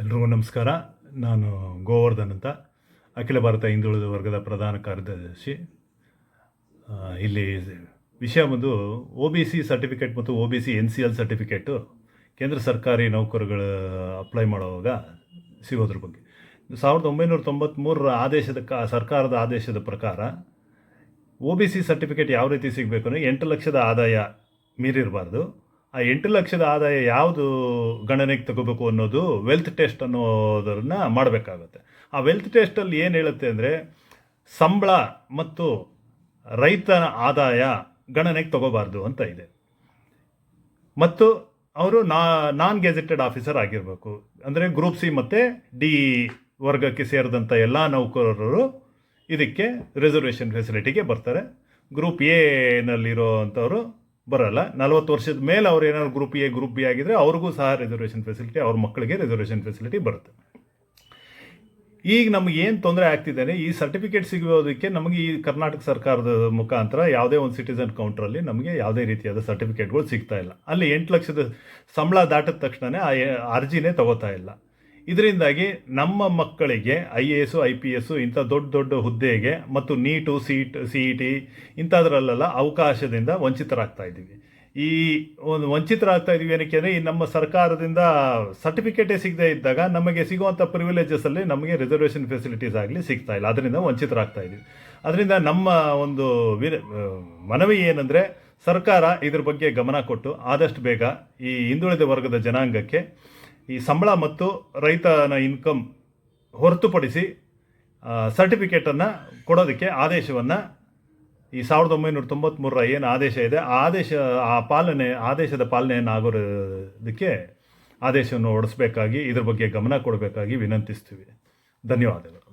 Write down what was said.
ಎಲ್ರಿಗೂ ನಮಸ್ಕಾರ. ನಾನು ಗೋವರ್ಧನ್ ಅಂತ, ಅಖಿಲ ಭಾರತ ಹಿಂದುಳಿದ ವರ್ಗದ ಪ್ರಧಾನ ಕಾರ್ಯದರ್ಶಿ. ಇಲ್ಲಿ ವಿಷಯ ಬಂದು ಒ ಬಿ ಸಿ ಸರ್ಟಿಫಿಕೇಟ್ ಮತ್ತು O B C N C L certificate ಕೇಂದ್ರ ಸರ್ಕಾರಿ ನೌಕರಗಳು ಅಪ್ಲೈ ಮಾಡುವಾಗ ಸಿಗೋದ್ರ ಬಗ್ಗೆ. ಸಾವಿರದ ಒಂಬೈನೂರ ತೊಂಬತ್ತ್ಮೂರರ ಆದೇಶದ ಕ, ಸರ್ಕಾರದ ಆದೇಶದ ಪ್ರಕಾರ ಒ ಬಿ ಸಿ ಸರ್ಟಿಫಿಕೇಟ್ ಯಾವ ರೀತಿ ಸಿಗಬೇಕು ಅಂದರೆ ಎಂಟು ಲಕ್ಷದ ಆದಾಯ ಮೀರಿರಬಾರ್ದು. ಆ ಎಂಟು ಲಕ್ಷದ ಆದಾಯ ಯಾವುದು ಗಣನೆಗೆ ತಗೋಬೇಕು ಅನ್ನೋದು ವೆಲ್ತ್ ಟೆಸ್ಟ್ ಅನ್ನೋದನ್ನು ಮಾಡಬೇಕಾಗುತ್ತೆ. ಆ ವೆಲ್ತ್ ಟೆಸ್ಟಲ್ಲಿ ಏನು ಹೇಳುತ್ತೆ ಅಂದರೆ ಸಂಬಳ ಮತ್ತು ರೈತನ ಆದಾಯ ಗಣನೆಗೆ ತಗೋಬಾರ್ದು ಅಂತ ಇದೆ. ಮತ್ತು ಅವರು ನಾ, ನಾನ್ ಗೆಜೆಟೆಡ್ ಆಫೀಸರ್ ಆಗಿರಬೇಕು. ಅಂದರೆ ಗ್ರೂಪ್ ಸಿ ಮತ್ತು ಡಿ ವರ್ಗಕ್ಕೆ ಸೇರಿದಂಥ ಎಲ್ಲ ನೌಕರರು ಇದಕ್ಕೆ ರಿಸರ್ವೇಷನ್ ಫೆಸಿಲಿಟಿಗೆ ಬರ್ತಾರೆ. ಗ್ರೂಪ್ ಎನಲ್ಲಿರೋ ಅಂಥವ್ರು ಬರಲ್ಲ. ನಲವತ್ತು ವರ್ಷದ ಮೇಲೆ ಅವ್ರು ಏನಾದ್ರು ಗ್ರೂಪ್ ಎ ಗ್ರೂಪ್ ಬಿ ಆಗಿದ್ರೆ ಅವ್ರಿಗೂ ಸಹ ರಿಸರ್ವೇಷನ್ ಫೆಸಿಲಿಟಿ ಅವ್ರ ಮಕ್ಕಳಿಗೆ ರಿಸರ್ವೇಷನ್ ಫೆಸಿಲಿಟಿ ಬರುತ್ತೆ. ಈಗ ನಮಗೆ ಏನು ತೊಂದರೆ ಆಗ್ತಿದೆ ಈ ಸರ್ಟಿಫಿಕೇಟ್ ಸಿಗೋದಕ್ಕೆ ನಮಗೆ ಈ ಕರ್ನಾಟಕ ಸರ್ಕಾರದ ಮುಖಾಂತರ ಯಾವುದೇ ಒಂದು ಸಿಟಿಸನ್ ಕೌಂಟ್ರಲ್ಲಿ ನಮಗೆ ಯಾವುದೇ ರೀತಿಯಾದ ಸರ್ಟಿಫಿಕೇಟ್ಗಳು ಸಿಗ್ತಾ ಇಲ್ಲ. ಅಲ್ಲಿ ಎಂಟು ಲಕ್ಷದ ಸಂಬಳ ದಾಟಿದ ತಕ್ಷಣ ಆ ಅರ್ಜಿನೇ ತಗೋತಾ ಇಲ್ಲ. ಇದರಿಂದಾಗಿ ನಮ್ಮ ಮಕ್ಕಳಿಗೆ I A S I P S ಇಂಥ ದೊಡ್ಡ ದೊಡ್ಡ ಹುದ್ದೆಗೆ ಮತ್ತು NEET, seat, C E T ಇಂಥದ್ರಲ್ಲೆಲ್ಲ ಅವಕಾಶದಿಂದ ವಂಚಿತರಾಗ್ತಾ ಇದ್ದೀವಿ. ಈ ಒಂದು ವಂಚಿತರಾಗ್ತಾ ಇದ್ದೀವಿ ಏನಕ್ಕೆ ಅಂದರೆ ಈ ನಮ್ಮ ಸರ್ಕಾರದಿಂದ ಸರ್ಟಿಫಿಕೇಟೇ ಸಿಗದೇ ಇದ್ದಾಗ ನಮಗೆ ಸಿಗುವಂಥ ಪ್ರಿವಿಲೇಜಸಲ್ಲಿ ನಮಗೆ ರಿಸರ್ವೇಷನ್ ಫೆಸಿಲಿಟೀಸ್ ಆಗಲಿ ಸಿಗ್ತಾ ಇಲ್ಲ. ಅದರಿಂದ ವಂಚಿತರಾಗ್ತಾ ಇದ್ದೀವಿ. ಅದರಿಂದ ನಮ್ಮ ಒಂದು ವಿರ, ಮನವಿ ಏನಂದರೆ ಸರ್ಕಾರ ಇದ್ರ ಬಗ್ಗೆ ಗಮನ ಕೊಟ್ಟು ಆದಷ್ಟು ಬೇಗ ಈ ಹಿಂದುಳಿದ ವರ್ಗದ ಜನಾಂಗಕ್ಕೆ ಈ ಸಂಬಳ ಮತ್ತು ರೈತನ ಇನ್ಕಮ್ ಹೊರತುಪಡಿಸಿ ಸರ್ಟಿಫಿಕೇಟನ್ನು ಕೊಡೋದಕ್ಕೆ ಆದೇಶವನ್ನು ಈ ಸಾವಿರದ ಒಂಬೈನೂರ ತೊಂಬತ್ತ್ಮೂರರ ಏನು ಆದೇಶ ಇದೆ, ಆ ಆದೇಶ, ಆ ಪಾಲನೆ, ಆದೇಶದ ಪಾಲನೆಯನ್ನು ಆಗೋದಕ್ಕೆ ಆದೇಶವನ್ನು ಹೊರಡಿಸ್ಬೇಕಾಗಿ, ಇದ್ರ ಬಗ್ಗೆ ಗಮನ ಕೊಡಬೇಕಾಗಿ ವಿನಂತಿಸ್ತೀವಿ. ಧನ್ಯವಾದಗಳು.